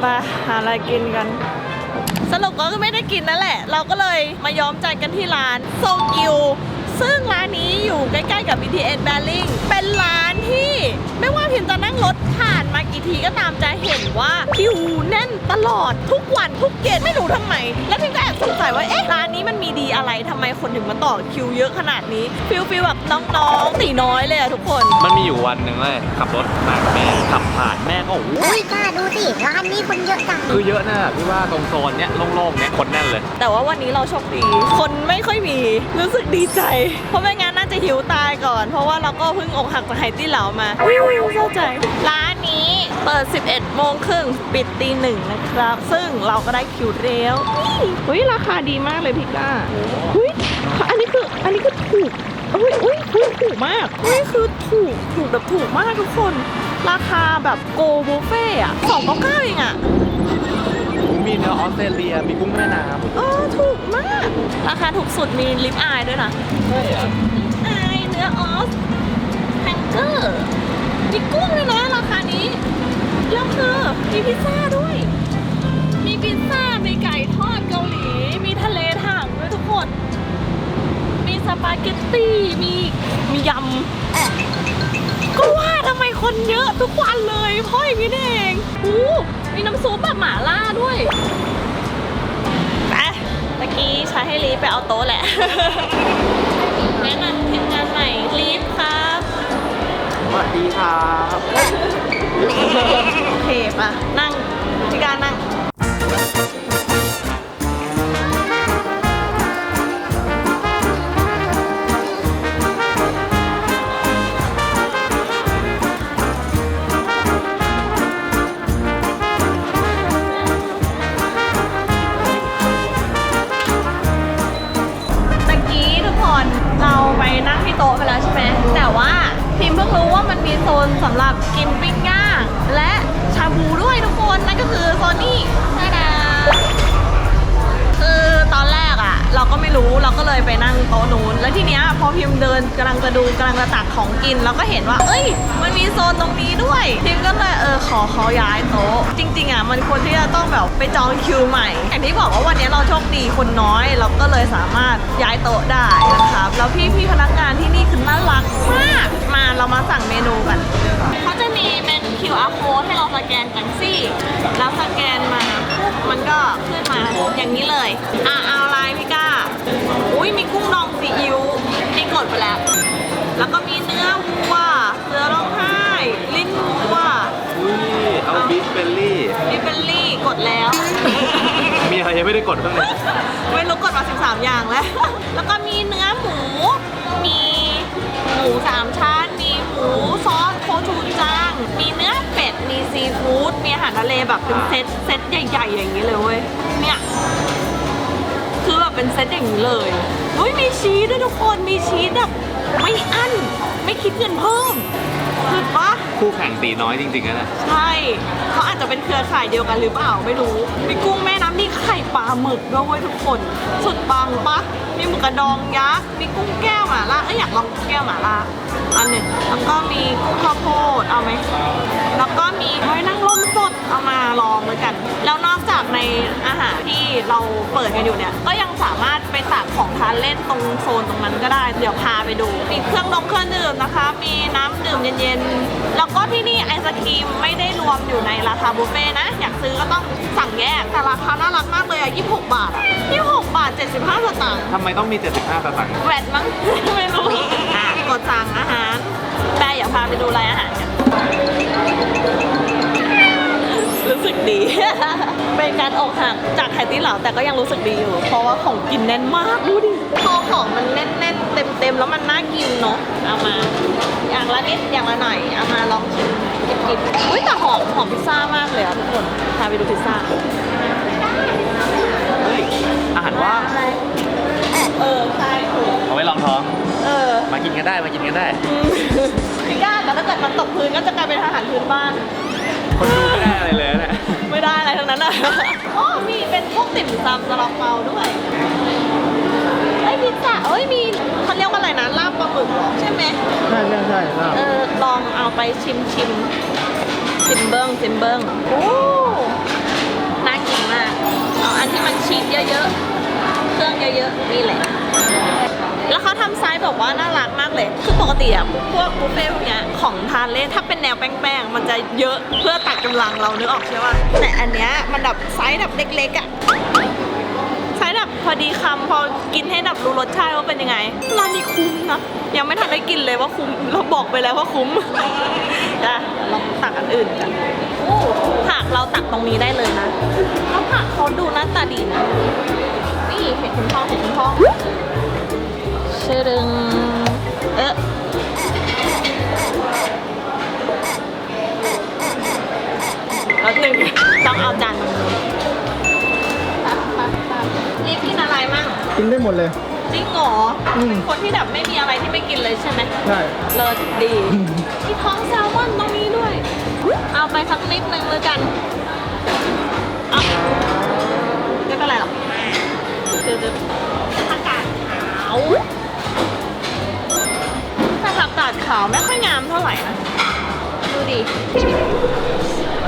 ไปหาอะไรกินกัน สรุปก็ไม่ได้กินนั่นแหละ เราก็เลยมาย้อมใจกันที่ร้านโซกิว ซึ่งร้านนี้อยู่ใกล้ๆกับ BTS b a l l i n g เป็นร้าน ที่ไม่ว่าพิมจะนั่งรถผ่านมากี่ทีก็ตามจะเห็นว่าคิวแน่นตลอดทุกวันทุกเกตไม่รู้ทำไม แล้วพิมก็แอบสงสัยว่าเอ๊ะร้านนี้มันมีดีอะไรทำไมคนถึงมาต่อคิวเยอะขนาดนี้ฟิลฟิลแบบน้องๆตีน้อยเลยอะทุกคน มันมีอยู่วันหนึ่งเลยขับรถมากับแม่ขับผ่านแม่ก็โอ้โหอุ้ยกล้าดูสิร้านนี้คนเยอะจังคือเยอะนะพี่ว่าตรงโซนเนี้ยโล่งๆเนี้ยคนแน่นเลย แต่ว่าวันนี้เราโชคดี คนไม่ค่อยมีรู้สึกดีใจ เพราะไม่งั้นน่าจะหิวตายก่อน เพราะว่าเราก็เพิ่งอกหักจากไฮตี้เหลามาวิวเศร้าใจ ร้านนี้เปิด 11 โมงครึ่งปิดตีหนึ่งนะครับ ซึ่งเราก็ได้คิวเร็วนี่เฮ้ยราคาดีมากเลยพี่ก้าเฮ้ยอันนี้คืออันนี้คือถูกเฮ้ยอุ้ยถูกถูกมากนี่คือถูกถูกแบบถูกมากทุกคน ราคาแบบโกบุฟเฟ่อะสองเก้าเก้าเองอะมีเนื้อออสเตรเลียมีกุ้งแม่น้เออถูกมาก ราคาถูกสุดมีลิปอายด้วยนะำใช่เหรออายเนื้อออสแฮ งเกอร์มีกุ้งเลยนะราคานี้ แล้วคือมีพิซซ่าด้วย มีพิซซ่า มีไก่ทอดเกาหลี มีทะเลถังด้วยทุกคน มีสปาเกตตี้ มีมียำ ก็ว่าทำไมคนเยอะทุกวันเลยเพราะอย่างนี้เองอู้มีน้ำซุปแบบหม่าล่าด้วยไปตะกี้ใช้ให้ลีฟไปเอาโต๊ะแหละแนะนำทีมงานใหม่ลีฟครับ สวัสดีครับ โอเคปะนั่งพี่การนั่ง จริงๆอะมันควรที่จะต้องแบบไปจองคิวใหม่อย่างที่บอกว่าวันนี้เราโชคดีคนน้อย เราก็เลยสามารถย้ายโต๊ะได้นะครับแล้วพี่พี่พนักงานที่นี่คือน่ารักมากมาเรามาสั่งเมนูกันเขาจะมีเป็น QR code ให้เราสแกนกันสิแล้วสแกนมาปุ๊บมันก็ขึ้นมาอย่างนี้เลยอะเอาอะไรพี่ก้าอุ้ยมีกุ้งดองซีอิ๊วนี่กดไปแล้ว แล้วก็มีเนื้อวัวเสือร้องไห้ บีฟเบลลี่ บิเบลลี่กดแล้ว มีอะไรยังไม่ได้กดบ้างเนี่ยไม่รู้กดมา 13 อย่างแล้ว แล้วก็มีเนื้อหมู มีหมูสามชั้น มีหมูซอสโคชูจัง มีเนื้อเป็ด มีซีฟู้ด มีอาหารทะเลแบบเป็นเซตเซตใหญ่ ๆ อย่างนี้เลยเว้ย เนี่ย คือแบบเป็นเซตอย่างนี้เลยอุ้ยมีชีสด้วยทุกคน มีชีสแบบไม่อั้น ไม่คิดเงินเพิ่ม คือปะคู่แข่งตีน้อยจริงๆนะเนี่ยใช่เขาอาจจะเป็นเครือข่ายเดียวกันหรือเปล่าไม่รู้ มีกุ้งแม่น้ำมีไข่ปลาหมึกด้วยเว้ยทุกคน สุดปังปะมีหมึกกระดองยักษ์มีกุ้งแก้วหม่าล่าเอ้ยอยากลองกุ้งแก้วหม่าล่าอันหนึ่งแล้วก็มีกุ้งข้าวโพดเอาไหมแล้วก็มีหอยนางรมสดเอามาลองเลยกัน แล้วนอกจากในอาหารที่เราเปิดกันอยู่เนี่ย ก็ยังสามารถไปตักของทานเล่นตรงโซนตรงนั้นก็ได้ เดี๋ยวพาไปดู มีเครื่องดองเครื่องดื่ มนะคะ มีน้ำดื่มเย็นๆ แล้วก็ที่นี่ไอศครีมไม่ได้รวมอยู่ในราคาบุฟเฟ่ต์นะ อยากซื้อก็ต้องสั่งแยก แต่ราคาน่ารักมากเลยอะ26 บาทอะ26 บาท 75 สตางค์ทำไมต้องมี 75สตางค์แหวนมั้ง ไม่รู้อะกดสั่งอาหารแต่อย่าพาไปดูรายอาหารกัน รู้สึกดี เป็นการอกหักจากไข่ตี้เหลาแต่ก็ยังรู้สึกดีอยู่ เพราะว่าของกินแน่นมากดูดิพอของมันแน่นๆเต็มๆแล้วมันน่ากินเนาะเอามา อย่างละนิดอย่างละหน่อยเอามาลองชิมกินกินอุ้ยแต่หอมหอมพิซซ่ามากเลยอะทุกคนพาไปดูพิซซ่าเฮ้ยอาหารว่างเออใช่ถูกเอาไว้ลองท้องเออมากินกันได้มากินกันได้พี่ก้าแต่ถ้าเกิดมันตกพื้นก็จะกลายเป็นอาหารพื้นบ้าน คนดูไม่ได้อะไรเลยนะ ไม่ได้อะไรทั้งนั้นอะ อ๋อ มีเป็นพวกติ่มซำซาลาเปาด้วย เอ้ยพิซซ่าเอ้ย มีเขาเรียกว่าอะไรนะ ลาบปลาหมึกเหรอใช่ไหม ใช่ใช่ใช่ครับเออ ลองเอาไปชิมชิมซิมเบิงซิมเบิงโอ้ น่ากินมาก เอาอันที่มันชีสเยอะๆ เครื่องเยอะๆ นี่แหละ แล้วเขาทำไซส์แบบว่าน่ารักมากเลย คือปกติอะพวกบุฟเฟ่พวกเนี้ยของทานเล่นถ้าเป็นแนวแป้งๆ มันจะเยอะเพื่อตัดกำลังเรานึกออกใช่ป่ะแต่อันเนี้ยมันแบบไซส์แบบเล็กๆอะไซส์แบบพอดีคำพอกินให้แบบรู้รสชาติว่าเป็นยังไงร้านนี้คุ้มนะยังไม่ทันได้กินเลยว่าคุ้มเราบอกไปแล้วว่าคุ้มจ้ะลองตักอันอื่นกันผักเราตักตรงนี้ได้เลยนะแล้วผักเขาดูหน้าตาดีนะนี่เห็ดคุณพ่อเห็ดคุณพ่อ ชะดึงเอ๊ะแล้วหนึ่งต้องเอาจานมาปั๊บปั๊บปั๊บรีบกินอะไรมั่งกินได้หมดเลย จริงเหรออืมเป็นคนที่แบบไม่มีอะไรที่ไม่กินเลยใช่ไหมใช่ เลิศดี มีท้องแซลมอนตรงนี้ด้วย เอาไปสักนิดนึงเลยกัน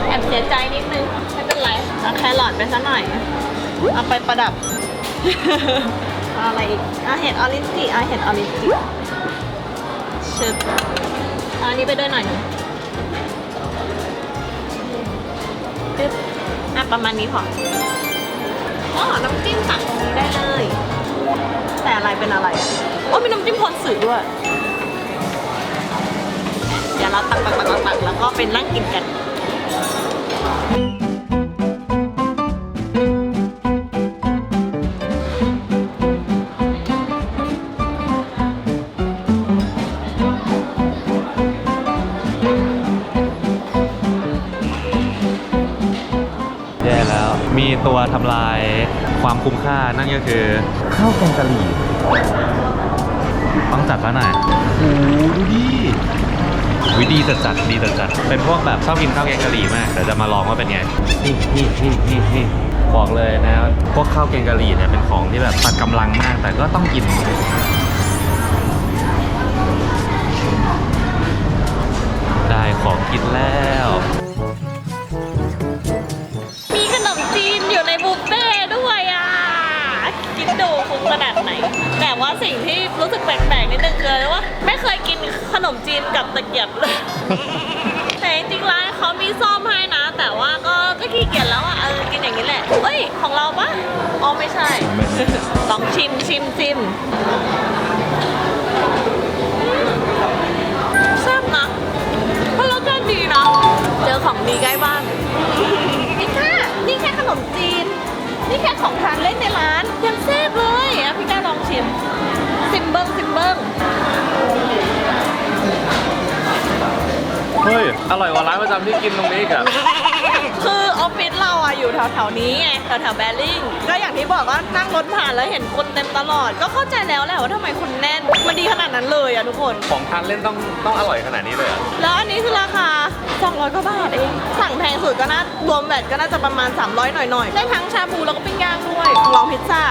แอบเสียใจนิดนึง ไม่เป็นไรเอาแครอทไปซะหน่อย เอาไปประดับ เอาอะไรอีกเอาเห็ดออริจิเอาเห็ดออริจิชึบเอาอันนี้ไปด้วยหน่อยหนึงปึ๊บอะประมาณนี้พออ๋อน้ำจิ้มตักตรงนี้ได้เลย แต่อะไรเป็นอะไรอะโอ้มีน้ำจิ้มพรสื่อด้วย เดี๋ยวตักตักตักตักตักแล้วก็เป็นนั่งกินกันแย่แล้ว มีตัวทำลายความคุ้มค่านั่นก็คือ ข้าวแกงกะหรี่ต้องจัดแล้วหน่อยโอ้โหดูดิ วิดีจัดจัดดีจัดจัดเป็นพวกแบบชอบกินข้าวแกงกะหรี่มากเดี๋ยวจะมาลองว่าเป็นไงนี่นี่นี่นี่นี่บอกเลยนะพวกข้าวแกงกะหรี่เนี่ยเป็นของที่แบบตัดกำลังมากแต่ก็ต้องกิน แปลกๆนิดนึงคือว่าไม่เคยกินขนมจีนกับตะเกียบเลย แต่จริงๆร้านเขามีซ่อมให้นะ แต่ว่าก็ก็ขี้เกียจแล้วอะเออกินอย่างนี้แหละเอ้ยของเราปะอ๋อไม่ใช่ลองชิมชิมชิมอืมแซ่บนะเพราะรสชาติดีนะเจอของดีใกล้บ้านนี่แค่นี่แค่ขนมจีน นี่แค่ของทานเล่นในร้านยังแซ่บเลยอะพี่ก้าลองชิม ซิมเบิ้งซิมเบิ้งเฮ้ย อร่อยกว่าร้านประจำที่กินตรงนี้อีกอะคือออฟฟิศเราอะอยู่แถวๆนี้ไงแถวๆแบริ่งก็อย่างที่บอกว่านั่งรถผ่านแล้วเห็นคนเต็มตลอด ก็เข้าใจแล้วแหละว่าทำไมคนแน่น มันดีขนาดนั้นเลยอะทุกคน ของทานเล่นต้องต้องอร่อยขนาดนี้เลยเหรอะแล้วอันนี้คือราคา 200กว่าบาทเองสั่งแพงสุดก็น่ารวมแวตก็น่าจะประมาณ 300 หน่อยๆได้ทั้งชาบูแล้วก็ปิ้งย่างด้วยลองพิซซ่า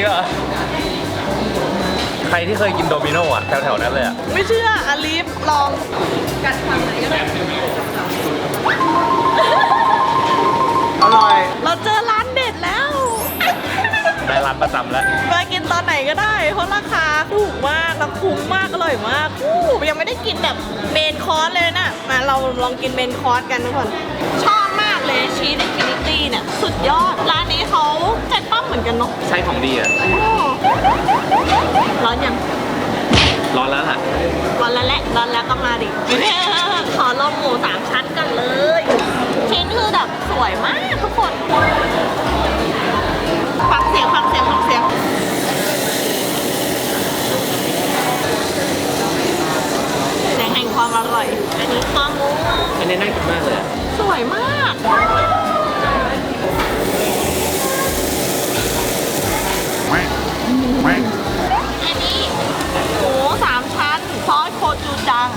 ดีเหรอใครที่เคยกินโดมิโนอะแถวๆนั้นเลยอะไม่เชื่ออลิฟลองกัดฝั่งไหนก็ได้อร่อย เราเจอร้านเด็ดแล้วได้ร้านประจำแล้วมากินตอนไหนก็ได้เพราะราคาถูกมากแล้วคุ้มมากอร่อยมากอู้ยังไม่ได้กินแบบเมนคอร์สเลยนะมาเราลองกินเมนคอร์สกันทุกคนชอบมากเลยชีสอินฟินิตี้เนี่ยสุดยอดร้านนี้ อนกันเนาะใช้ของดีอะโอ้ร้อนยัง ร้อนแล้วล่ะ ร้อนแล้วแหละ ร้อนแล้วก็มาดิ ขอลองหมูสามชั้นกันเลย ชิ้นคือแบบสวยมากทุกคน ฟังเสียงฟังเสียงฟังเสียงเสียงแห่งความอร่อย อันนี้ข้อมูอันนี้น่ากินมากเลยอะสวยมาก อันนี้หมูสามชั้นซอสโคจูจัง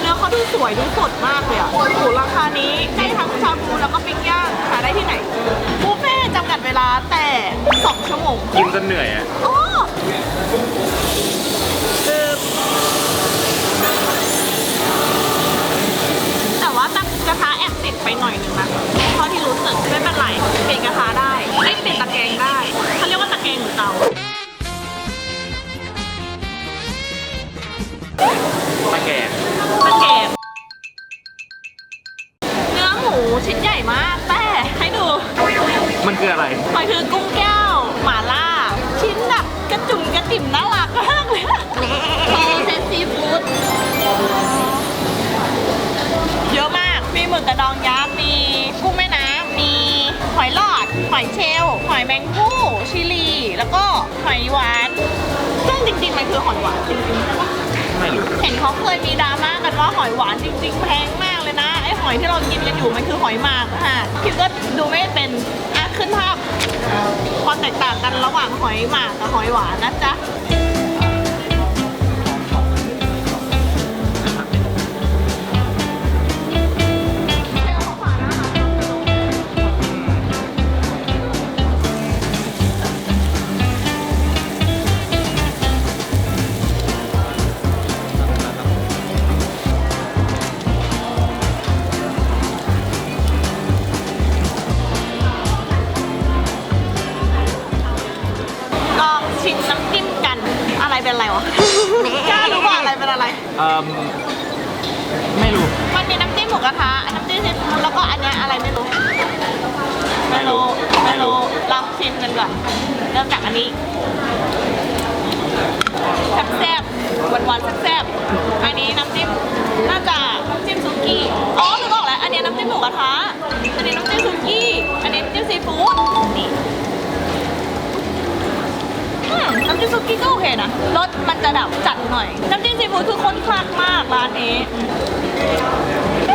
เนื้อเขาดูสวยดูสดมากเลยอะโอ้โหราคานี้ได้ทั้งชาบูแล้วก็ปิ้งย่างหาได้ที่ไหนบุฟเฟ่ต์จำกัดเวลาแต่2ชั่วโมงกินจนเหนื่อยอะโอ้คือแต่ว่าตั้งกระทะแอบติดไปหน่อยนึงนะเท่าที่รู้สึกไม่เป็นไรเปลี่ยนกระทะได้ไม่เปลี่ยนตะแกรงได้เขาเรียกว่าตะแกรงหรือเตา ตะแกรงตะแกรงเนื้อหมูชิ้นใหญ่มาก แต่ให้ดู มันคืออะไร มันคือกุ้งแก้วหม่าล่า ชิ้นแบบกระจุ่มกระจิ๋มน่ารักมากเลยโอเซนซีฟู้ดเยอะมาก มีหมึกกระดองยักษ์ มีกุ้งแม่น้ำ มีหอยหลอด หอยเชลล์หอยแมงผู้ชิลี แล้วก็หอยหวาน ซึ่งจริงๆ มันคือหอยหวานจริงๆใช่ปะ ไม่รู้ เห็นเขาเคยมีดราม่ากันว่าหอยหวานจริง ๆ แพงมากเลยนะ ไอหอยที่เรากินกันอยู่มันคือหอยหมากค่ะคิดก็ดูไม่เป็นอะขึ้นภาพความแตกต่างกันระหว่างหอยหมากกับหอยหวานนะจ๊ะ เป็นอะไรเอ่มไม่รู้ มันมีน้ำจิ้มหมูกระทะน้ำจิ้มซีฟู้ดแล้วก็อันเนี้ยอะไรไม่รู้ ไม่รู้ ไม่รู้ ลองชิมกันก่อน เริ่มจากอันนี้แซ่บๆหวานๆแซ่บๆอันนี้น้ำจิ้มน่าจะน้ำจิ้มซุกี้ อ๋อนึกออกแล้ว อันนี้น้ำจิ้มหมูกระทะ อันนี้น้ำจิ้มซุกี้ อันนี้น้ำจิ้มซีฟู้ดนี่อื มน้ำจิ้มซุกี้ก็โอเคนะ รสมันจะแบบจัดหน่อย น้ำจิ้มซีฟู้ดคือข้นคลักมากร้านนี้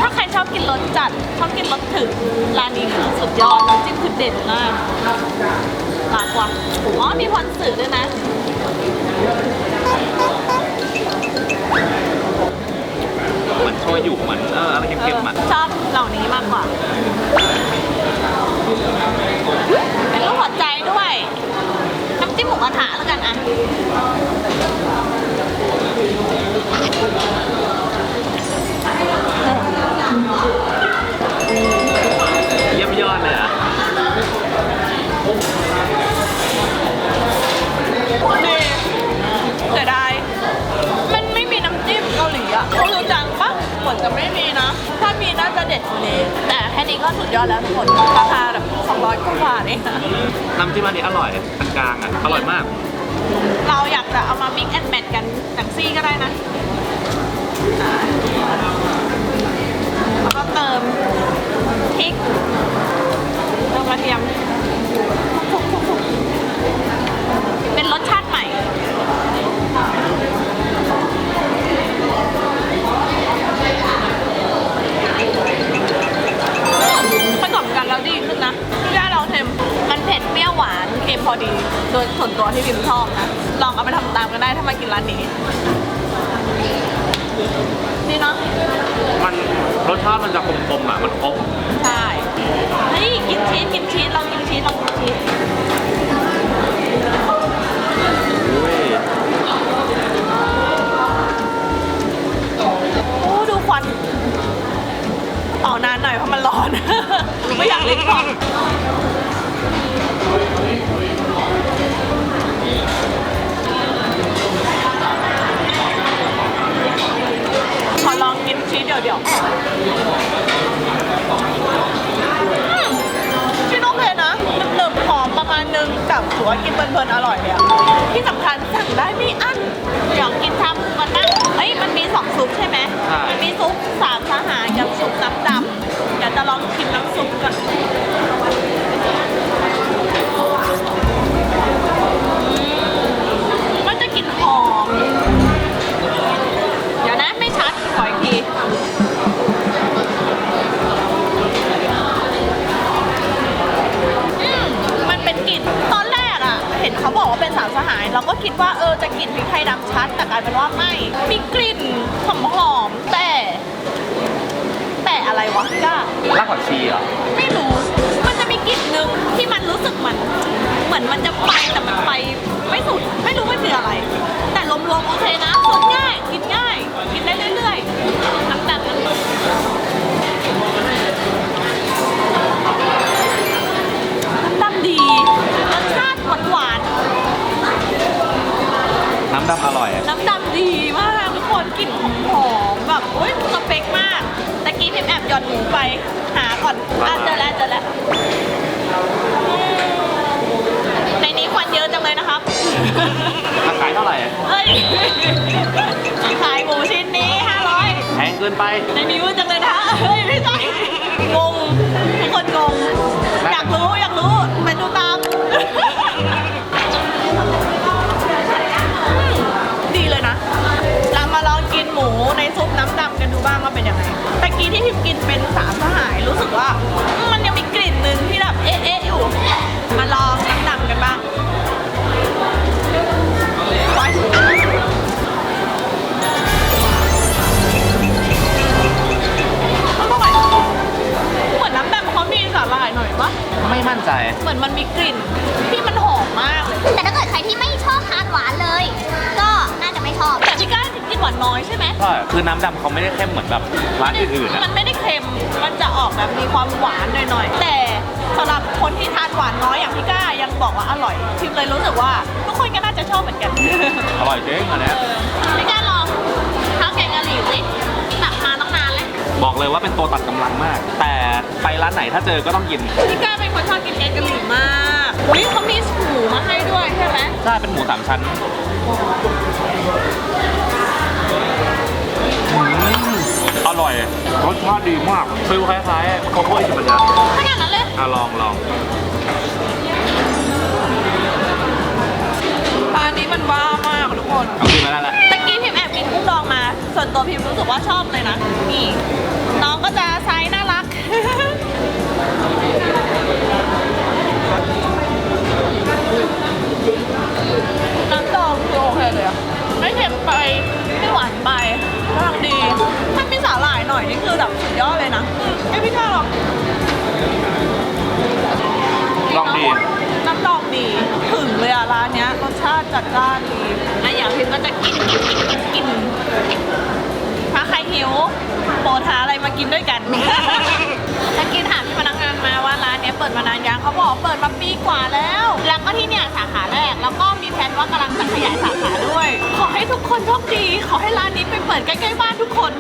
ถ้าใครชอบกินรสจัด ชอบกินรสถึงร้านนี้คือสุดยอด น้ำจิ้มคือเด็ดมากหลากกว่าอ๋อมีพรสื่อด้วยนะเหมือนโชยุเหมือนเอออะไรเอเค็มอๆอะชอบเหล่านี้มากกว่า เป็นรูปหัวใจด้วย น้ำจิ้มหมูกระทะแล้วกัน อะเยี่ยมยอดเลยอะนี่เสียดายมันไม่มีน้ำจิ้มเกาหลีอะเขารู้จังปะเหมือนจะไม่มีนะ ถ้ามีน่าจะเด็ดกว่านี้แต่แค่นี้ก็สุดยอดแล้วทุกคนราคาแบบ200กว่าบาทเองอะน้ำจิ้มอันนี้อร่อยกลางๆอะ อร่อยมาก เราอยากจะเอามา mix and match กันจากซี่ก็ได้นะ ไม่อยากเล่นก่อนขอลองกินชีสเดี๋ยวเดี๋ยวๆอืมชีสโอเคนะหนึบๆหอมประมาณนึงกับถือว่ากินเพลินๆอร่อยเลยอะที่สำคัญสั่งได้ไม่อั้นอยากกินชาบูกันนะเอ้ยมันมีสองซุปใช่ไหมใช่มันมีซุปสามสหายกับซุปน้ำดำเดี๋ยว จะลองชิมน้ำซุปกัน มือนมันจะไปแต่มันไปไม่สุดไม่รู้มันคืออะไร แต่รวมๆโอเคนะสดง่ายกินง่าย กินได้เรื่อยๆน้ำแบบนั้นน้ำดำดีรสชาติหวานน้ำดำอร่อยๆน้ำดำดีมากทุกคนกลิ่นหอมๆแบบอุ้ยสเปคมากตะกี้พิมแอบหย่อนหมูไปหาก่อนอะเจอแล้วเจอแล้วอืมในนี้ควันเยอะ จังเลยนะครับราคาเท่าไหร่อะเอ้ย ขายหมูชิ้นนี้500แพงเกินไปในนี้มืดจังเลยนะ เฮ้ยไม่ใช่งงทุกคนงง อยากรู้อยากรู้ไปดูตาม ดีเลยนะ เรามาลองกินหมูในซุปน้ำดำกันดูบ้างว่าเป็นยังไงตะกี้ที่พิมกินเป็นสามสหายรู้สึกว่ามันยังมี คือน้ำดำเขาไม่ได้เข้มเหมือนแบบร้านอื่นๆมัอะนไม่ได้เค็ม มันจะออกแบบมีความหวานหน่อยๆ แต่สำหรับคนที่ทานหวานน้อยอย่างพี่ก้ายังบอกว่าอร่อย พิมเลยรู้สึกว่าทุกคนก็น่าจะชอบเหมือนกัน อร่อยจริงอันเนี้ยพี่ก้าลองข้าวแกงกะหรี่สิตักมาต้องนานแล้วบอกเลยว่าเป็นตัวตัดกำลังมาก แต่ไปร้านไหนถ้าเจอก็ต้องกินพี่ก้าเป็นคนชอบกินแกงกะหรี่มากอุ้ยเขามีหมูมาให้ด้วยใช่ไหม ใช่เป็นหมูสามชั้น ร่อย รสชาติดีมากฟิลคล้ายๆข้าวโพดอิจิบันยะขนาดนั้นเลยอะลองลองร้านนี้มันว้ามากทุกคนเอาขึ้นมาได้แล้วตะกี้พิมแอบกินกุ้งดองมา ส่วนตัวพิมรู้สึกว่าชอบเลยนะ นี่ น้องก็จะไซส์น่ารัก น้ำดองคือโอเคเลยอะไม่เค็มไป ไม่หวานไป ยอดเลยนะไอยพี่ข้าวลองลองดี น้ำดองดีถึงเลยอะร้านเนี้ยรสชาติจัดจ้านดีอะอย่างพิมก็จะกินกินกินกินกินถ้าใครหิวโปรดหาอะไรมากินด้วยกัน ถ้ากินถามพี่พนักงานมาว่าร้านเนี้ยเปิดมานานยังเขาบอกเปิดมาปีกว่าแล้ว แล้วก็ที่เนี่ยสาขาแรก แล้วก็มีแผนว่ากำลังจะขยายสาขาด้วย ขอให้ทุกคนโชคดี ขอให้ร้านนี้ไปเปิดใกล้ๆบ้านทุกคน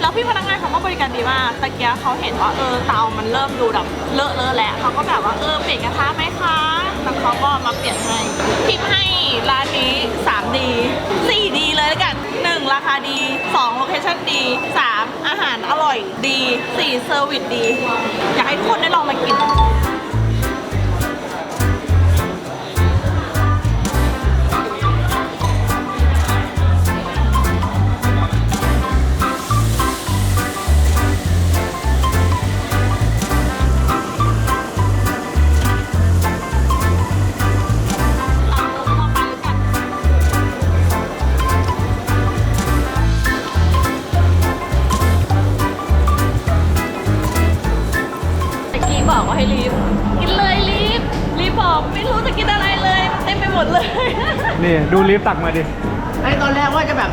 แล้วพี่พนักงานเขาก็บริการดีมากตะเกียเขาเห็นว่าเออเตามันเริ่มดูแบบเลอะเลอะแล้วเขาก็แบบว่าเออเปลี่ยนกระทะไหมคะแล้วเขาก็มาเปลี่ยนให้ทิปให้ร้านนี้3ดี4ดีเลยแล้วกัน 1 ราคาดี 2 โลเคชั่นดี 3 อาหารอร่อยดี 4 เซอร์วิสดี อยากให้ทุกคนได้ลองมากิน กินอะไรเลย เต็มไปหมดเลย นี่ดูลิฟต์ตักมาดิ ไอ้ตอนแรกว่าจะแบบ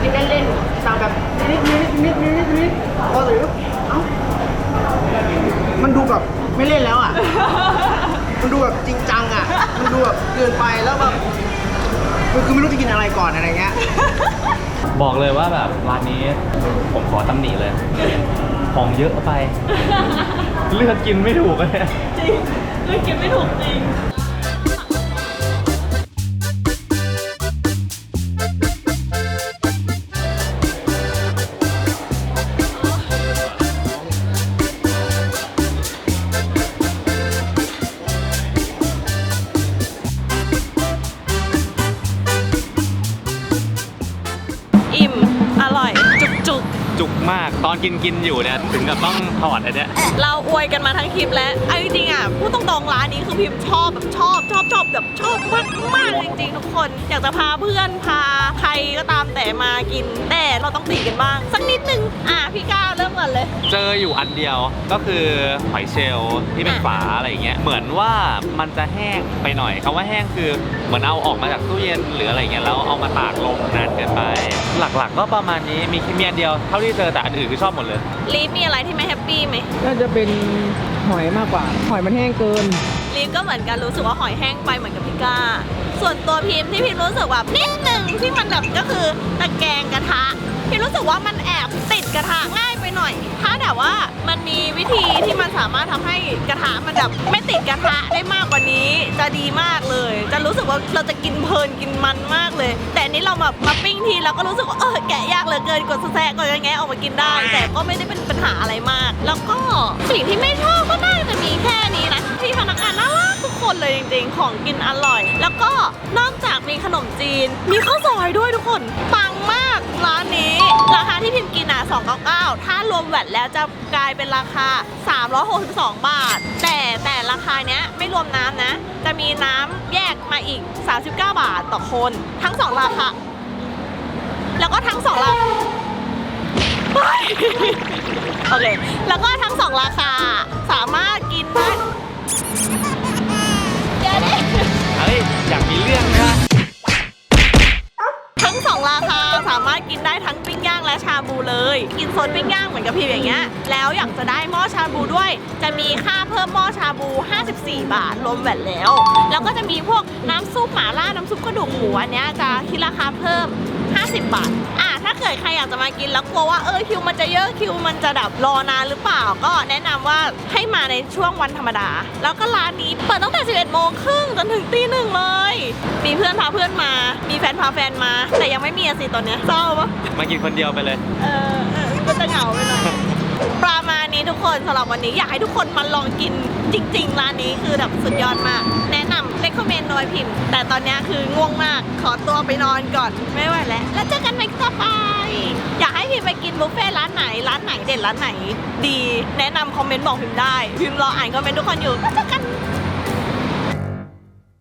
กินเล่นๆสั่งแบบนิดนิดนิดนิดนิดนิดพอถึงเอ้ามันดูแบบไม่เล่นแล้วอะ มันดูแบบจริงจังอะ มันดูแบบเกินไปแล้วแบบมันคือไม่รู้จะกินอะไรก่อนอะไรเงี้ย บอกเลยว่าแบบร้านนี้ผมขอตำหนิเลย ของเยอะไป เลือกกินไม่ถูกเลยจริงเลือ กกินไม่ถูกจริง อนกินกินอยู่เนี่ยถึงกับต้องถอดอันเนี้ยเราอวยกันมาทั้งคลิปแล้วเอาจริงๆอะพูดตรงๆร้านนี้คือพิมพ์ชอบแบบชอบชอบชอบแบบชอบมากมากๆจริงๆทุกคน อยากจะพาเพื่อนพาใครก็ตามแต่มากินแต่เราต้องตีกันบ้าง สักนิดนึงอะพี่ก้าวเริ่มก่อนเลย เจออยู่อันเดียวก็คือหอยเชลล์ที่เป็นอะฝาอะไรอย่างเงี้ยเหมือนว่ามันจะแห้งไปหน่อยคำว่าแห้งคือ เหมือนเอาออกมาจากตู้เย็นหรืออะไรเงี้ยแล้วเอามาตากลมนานเกินไป หลักๆ ก็ประมาณนี้มีแค่มีอันเดียวเท่าที่เจอแต่อันอื่นคือชอบหมดเลย ลีฟมีอะไรที่ไม่แฮปปี้ไหมน่าจะเป็นหอยมากกว่า หอยมันแห้งเกิน ลีฟก็เหมือนกันรู้สึกว่าหอยแห้งไปเหมือนกับพี่ก้า ส่วนตัวพิมพ์ที่พิมรู้สึกแบบนิดหนึ่งที่มันแบบก็คือตะแกรงกระทะพิมรู้สึกว่ามันแอบติดกระทะง่ายไป หน่อย ถ้าแต่ว่ามันมีวิธีที่มันสามารถทำให้กระทะมันแบบไม่ติดกระทะได้มากกว่านี้จะดีมากเลย จะรู้สึกว่าเราจะกินเพลินกินมันมากเลย แต่อันนี้เราแบบมาปิ้งทีเราก็รู้สึกว่าเออแกะยากเหลือเกินกดแซะกดยังไงออกมากินได้ แต่ก็ไม่ได้เป็นปัญหาอะไรมาก แล้วก็สิ่งที่ไม่ชอบก็น่าจะมีแค่นี้นะที่พนักงานน่ารักทุกคนเลยจริงๆ ของกินอร่อย แล้วก็นอกจากมีขนมจีน มีข้าวซอยด้วยทุกคนปังมากร้านนี้ 299 ถ้ารวมแวตแล้วจะกลายเป็นราคา 362 บาท แต่แต่ราคาเนี้ยไม่รวมน้ำนะ จะมีน้ำแยกมาอีก 39 บาทต่อคน ทั้งสองราคา แล้วก็ทั้งสองราคาโอเค แล้วก็ทั้งสองราคาสามารถกินได้เดี๋ยวดิเฮ้ย อยากมีเรื่องนะ และชาบูเลย กินโซนปิ้งย่างเหมือนกับพี่อย่างเงี้ยแล้วอยากจะได้หม้อชาบูด้วย จะมีค่าเพิ่มหม้อชาบู 54 บาทรวมแวตแล้ว แล้วก็จะมีพวกน้ำซุปหม่าล่าน้ำซุปกระดูกหมูอันเนี้ยจะคิดราคาเพิ่ม 50 บาท อะถ้าเกิดใครอยากจะมากินแล้วกลัวว่าเออคิวมันจะเยอะคิวมันจะแบบรอนานหรือเปล่า ก็แนะนำว่าให้มาในช่วงวันธรรมดา แล้วก็ร้านนี้เปิดตั้งแต่ 11โมงครึ่งจนถึงตีหนึ่งเลย มีเพื่อนพาเพื่อนมา มีแฟนพาแฟนมา แต่ยังไม่มีอะสิตอนเนี้ยเศร้าปะ มากินคนเดียวไปเลยเออเออมันจะเหงาไปหน่อยประมาณนี้ทุกคนสำหรับวันนี้อยากให้ทุกคนมาลองกินจริง ๆ ร้านนี้คือแบบสุดยอดมาก แนะนำเลคคอมเมนต์โดยพิมพ์ แต่ตอนนี้คือง่วงมากขอตัวไปนอนก่อนไม่ไหวแล้ว แล้วเจอกันใหม่ต่อไป อยากให้พิมพ์ไปกินบุฟเฟ่ต์ร้านไหนร้านไหนเด่นร้านไหน ดีแนะนำคอมเมนต์บอกพิมพ์ได้ พิมพ์รออ่านคอมเมนต์ทุกคนอยู่แล้วเจอกัน